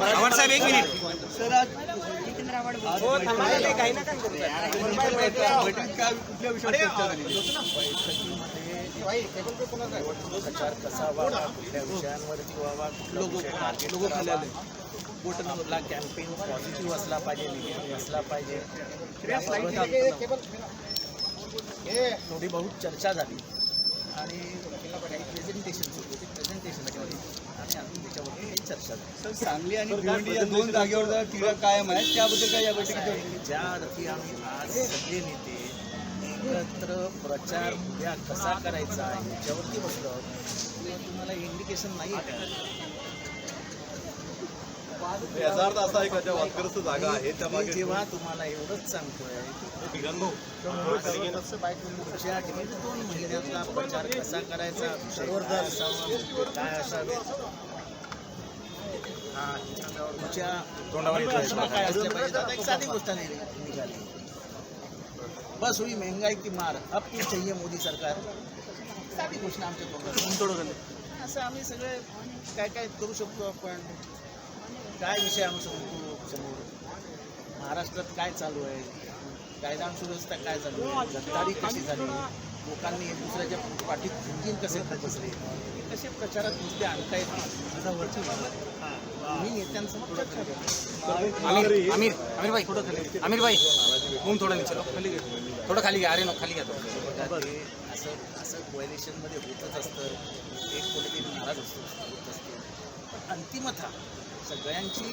आव्हाड साहेब एक मिनिट प्रचार कसा कुठल्या कुठला कॅम्पेन पॉझिटिव्ह असला पाहिजे निगेटिव्ह असला पाहिजे थोडी बहुत चर्चा झाली आणि काही प्रेझेंटेशन होते. ते प्रेझेंटेशन आणि अजून त्याच्यावरती काही चर्चा झाली सर सांगली आणि भिवंडी या दोन जागेवर तिढा कायम आहे त्याबद्दल काय या बैठकीत अर्थी आम्ही आज सगळे नेते एकत्र प्रचार उद्या कसा करायचा याच्यावरती बसलो तुम्हाला इंडिकेशन नाही आहे का? याचा अर्थ असा आहे का ज्या वादग्रस्त जागा आहेत त्या मागे जेव्हा तुम्हाला एवढंच सांगतोय की दोन महिन्यातला प्रचार कसा करायचा विषय काय असावा काय असावे? हा तुमच्या तोंडावर काय असले पाहिजे? आता एक साधी गोष्ट नाही निघाली. बस हुई महंगाई की मार अब क्यों चाहिए मोदी सरकार? साधी घोषणा आमच्या तोंडात असं आम्ही सगळे काय काय करू शकतो आपण? काय विषय आणू शकतो समोर? महाराष्ट्रात काय चालू आहे? कायदा सुव्यवस्था काय चालू आहे? गद्दारी कशी झाली? लोकांनी एक दुसऱ्याच्या पाठीत झुंजीन कसे बसले हे कसे प्रचारात नुसते आणता येतील मी नेत्यांसमोर चर्चा करतो आमिर आमिर भाई आमिर भाई घूम थोडा नीचे लो. थोडं खाली घ्या अरे नो खाली घ्या. थोडं. असं असं कोॲलिशनमध्ये होतच असतं. एक कोणीतरी नाराज असतो होत असतो. पण अंतिमतः सगळ्यांची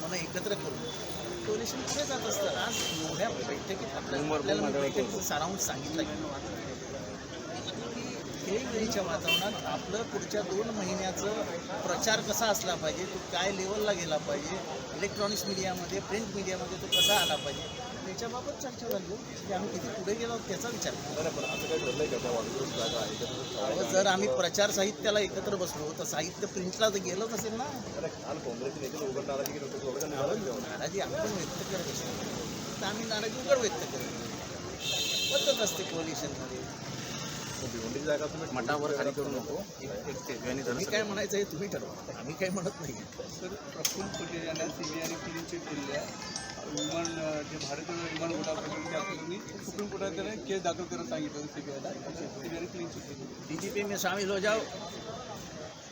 मनं एकत्र करून कोॲलिशन पुढे जात असतं आज एवढ्या बैठकीत आपल्याला बैठकीचं सारांश सांगितलं की खेळीमेळीच्या वातावरणात आपलं पुढच्या दोन महिन्याचं प्रचार कसा असला पाहिजे तो काय लेवलला गेला पाहिजे इलेक्ट्रॉनिक्स मीडियामध्ये प्रिंट मीडियामध्ये तो कसा आला पाहिजे त्याच्याबाबत चर्चा झाली हो. की आम्ही किती पुढे गेलो आहोत त्याचा विचार काय जर आम्ही प्रचार साहित्याला एकत्र बसलो तर साहित्य प्रिंटला तर गेलंच असेल ना. नाराजी आपण व्यक्त करत असतो. तर आम्ही नाराजी उघड व्यक्त करतो पद्धत असते कोलिशनमध्ये जागा तुम्ही मटावर खाली करू नको. मी काय म्हणायचं हे तुम्ही ठरवा. आम्ही काही म्हणत नाही. सर प्रफुल्ल पटेल यांना सीबीआयने क्लीन चिट दिलेली आहे. विमान जे भारतीय विमान घोटाळा प्रकरणी सुप्रीम कोर्टात त्याने केस दाखल करत सांगितलं होतं सीबीआयला. सीबीआयने क्लीन चिट दिली. डीजीपी में शामिल हो जाओ.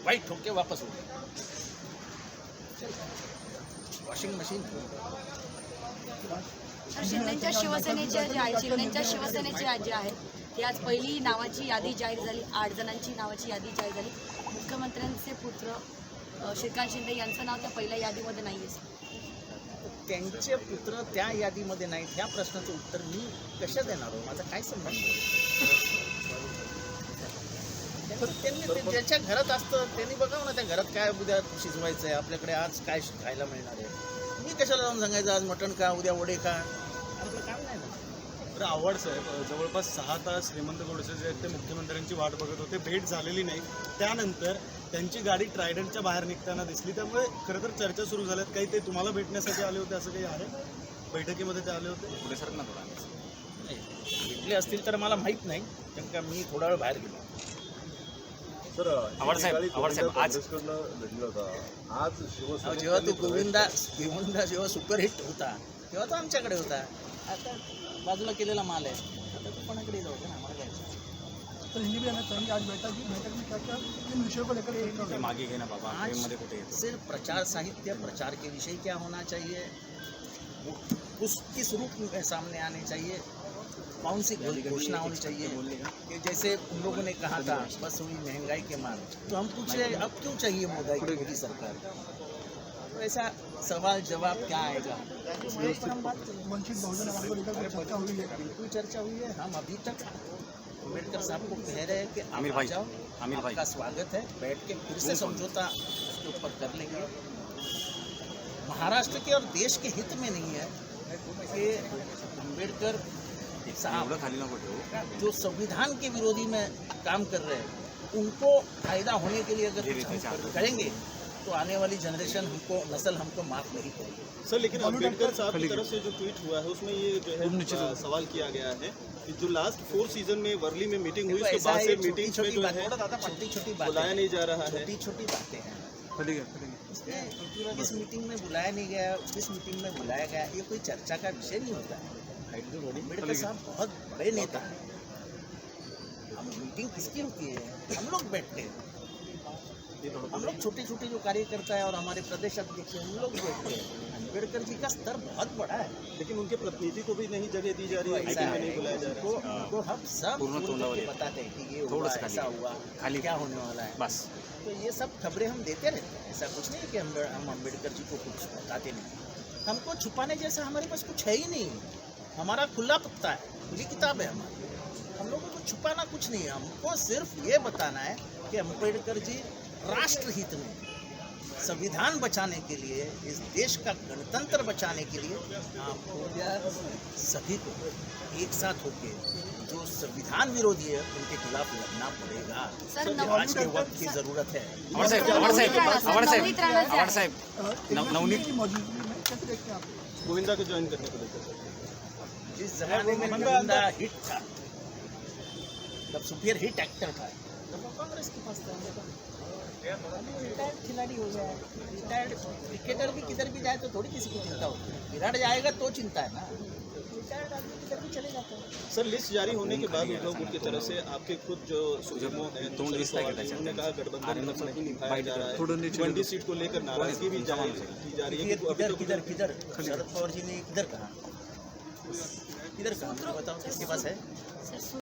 भाई ठोक के वापस हो. वॉशिंग मशीन शिंदेच्या शिवसेनेच्या जे आहेत शिंदेच्या शिवसेनेचे जे आहेत ते आज पहिली नावाची यादी जाहीर झाली. आठ जणांची नावाची यादी जाहीर झाली. मुख्यमंत्र्यांचे पुत्र श्रीकांत शिंदे यांचं नाव त्या पहिल्या यादीमध्ये नाही आहे त्यांचे पुत्र त्या यादीमध्ये नाहीत. ह्या प्रश्नाचं उत्तर मी कशा देणार हो माझा काय संबंध त्यांनी ते ज्याच्या घरात असतं त्यांनी बघावं ना त्या घरात काय उद्या शिजवायचं आहे आपल्याकडे आज काय खायला मिळणार आहे. मी कशाला जाऊन सांगायचं आज मटण का उद्या वडे का आपलं काम नाही ना. तर आव्हाड साहेब जवळपास सहा तास हेमंत गोडसे जे आहेत ते मुख्यमंत्र्यांची वाट बघत होते. भेट झालेली नाही. त्यानंतर त्यांची गाडी ट्रायडंटच्या बाहेर निघताना दिसली. त्यामुळे खरं तर चर्चा सुरू झाल्यात. काही ते तुम्हाला भेटण्यासाठी आले होते असं काही आहे? बैठकीमध्ये ते आले होते? पुढे सरक ना थोडा. नाही, भेटले असतील तर मला माहीत नाही कारण का मी थोडा वेळ बाहेर गेलो. सर आव्हाड साहेब, एकेकाळी आव्हाड साहेब, आज- आज जेव्हा तो गोविंदा गोविंदा जेव्हा सुपरहिट होता तेव्हा तो आमच्याकडे होता. आता बाजूला केलेला माल आहे. आता तो कोणाकडे जाऊ दे ना तो हिंदी भी आना चाहेंगे। आज बैठक की बैठक में क्या क्या किन विषयों को लेकर चर्चा ते हुई? मागे घे बाबा आज फ्रेममध्ये कुठे येतो सिर्फ़ प्रचार साहित्य प्रचार के विषय क्या होना चाहिए? उस किस रूप में सामने आने चाहिए? कौन सी घोषणा होनी चाहिए? कि। जैसे उन लोगों ने कहा था बस हुई महँगाई के मार तो हम पूछ रहे अब क्यों चाहिए मोदी मोदी सरकार? तो ऐसा सवाल जवाब क्या आएगा? करेंगे। वंचित बहुजन को लेकर चर्चा हुई है। बिल्कुल चर्चा हुई है? हम अभी तक अंबेडकर साहब को कह रहे हैं कि आप आमिर भाई, जाओ आमिर भाई। आपका स्वागत है। बैठ के फिर से समझौता उसके ऊपर कर लेंगे। महाराष्ट्र के और देश के हित में नहीं है कि अंबेडकर साहब जो संविधान के विरोधी में काम कर रहे हैं उनको फ़ायदा होने के लिए अगर कुछ हम करेंगे तो आने वाली जनरेशन हमको नस्ल हमको माफ़ नहीं करेगी। सर लेकिन अंबेडकर साहब की तरफ़ से जो ट्वीट हुआ है उसमें ये जो है सवाल किया गया है कि जो लास्ट फोर सीज़न में वर्ली में मीटिंग हुई उसके बाद है से मीटिंग में छोटी जो है छोटी छोटी बुलाया नहीं जा रहा है। छोटी छोटी बातें हैं। किस मीटिंग में बुलाया नहीं गया किस मीटिंग में बुलाया गया ये कोई चर्चा का विषय नहीं होता। है अंबेडकर साहब बहुत बड़े नेता हैं। हम मीटिंग किसकी होती है? हम लोग बैठते हैं। हम लोग छोटे छोटे जो कार्यकर्ता है और हमारे प्रदेश अध्यक्ष हैं उन लोग बैठते हैं। अंबेडकर जी का स्तर बहुत बड़ा है लेकिन उनके प्रतिनिधि को भी नहीं जगह दी जा रही है ऐसा है। नहीं बुलाया जा रहा उनको उनको हम सब. बताते हैं कि ये हुआ ऐसा हुआ खाली। क्या होने वाला है। बस। तो ये सब खबरें हम देते रहते हैं ऐसा कुछ नहीं कि हम हम अंबेडकर जी को कुछ बताते नहीं। हमको छुपाने जैसा हमारे पास कुछ है ही नहीं। हमारा खुला पत्ता है खुली किताब है हमारी। हम लोगों को छुपाना कुछ नहीं है हमको सिर्फ़ ये बताना है कि अंबेडकर जी राष्ट्र हित में संविधान बचाने के लिए इस देश का गणतंत्र बचाने के लिए आपको सभी को एक साथ होकर जो संविधान विरोधी है उनके खिलाफ लड़ना पड़ेगा। सर, आज के वक्त की ज़रूरत है। नवनीत हैं गोविंदा को ज्वाइन करने को लेकर जिस जमाने में गोविंदा हिट था जब सुपर हिट एक्टर था। तब वो कांग्रेस के पास था रिटायर्ड खिलाड़ी हो गया रिटायर्ड क्रिकेटर भी किधर भी जाए तो थोड़ी किसी को चिंता होती है। विराट जाएगा तो चिंता है ना। रिटायर्ड आदमी किधर भी चले जाते हैं। सर लिस्ट जारी होने के बाद उद्धव गुट की तरफ़ से आपके खुद जो हैं दिसतंय का त्याच्यात? उन्होंने कहा गठबंधन में नहीं निभाया जा रहा है। नीचे मंडी सीट को लेकर नाराज़गी भी ज़ाहिर की जा रही है तो किधर किधर शरद पवार जी ने किधर कहा? किधर कहा? बताओ किसके पास है?